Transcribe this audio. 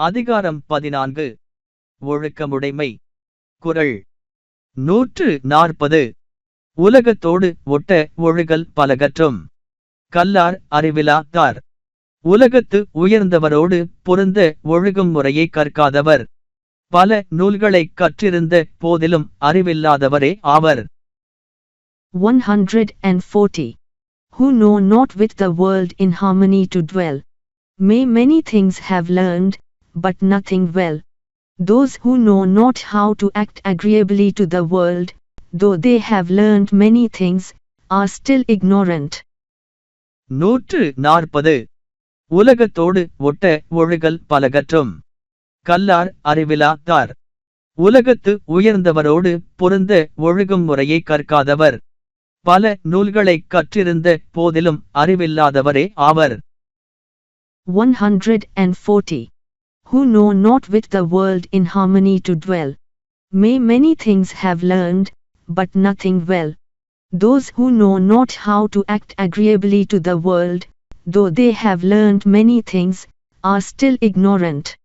அதிகாரம் பதினான்கு. ஒழுக்கமுடைமை. குரல். நூற்று நாற்பது. உலகத்தோடு ஒட்ட ஒழுகல் பலகற்றும். கல்லார் அறிவிலாதார் உலகத்து உயர்ந்தவரோடு பொருந்த ஒழுகும் முறையை கற்காதவர். பல நூல்களை கற்றிருந்த போதிலும் அறிவில்லாதவரே ஆவர். 140. Who know not with the world in harmony to dwell. May many things have learned, but nothing well. Those who know not how to act agreeably to the world, though they have learned many things, are still ignorant. நூற்று நாற்பது உலகத்தோடு ஒட்ட ஒழுகல் பலகற்றும் கல்லார் அறிவிலாதார் உலகத்து உயர்ந்தவரோடு பொருந்த ஒழுகும் முறையை கற்காதவர் பல நூல்களைக் கற்றிருந்த போதிலும் அறிவில்லாதவரே ஆவர் 140. Who know not with the world in harmony to dwell. May many things have learned, but nothing well. Those who know not how to act agreeably to the world, though they have learned many things, are still ignorant.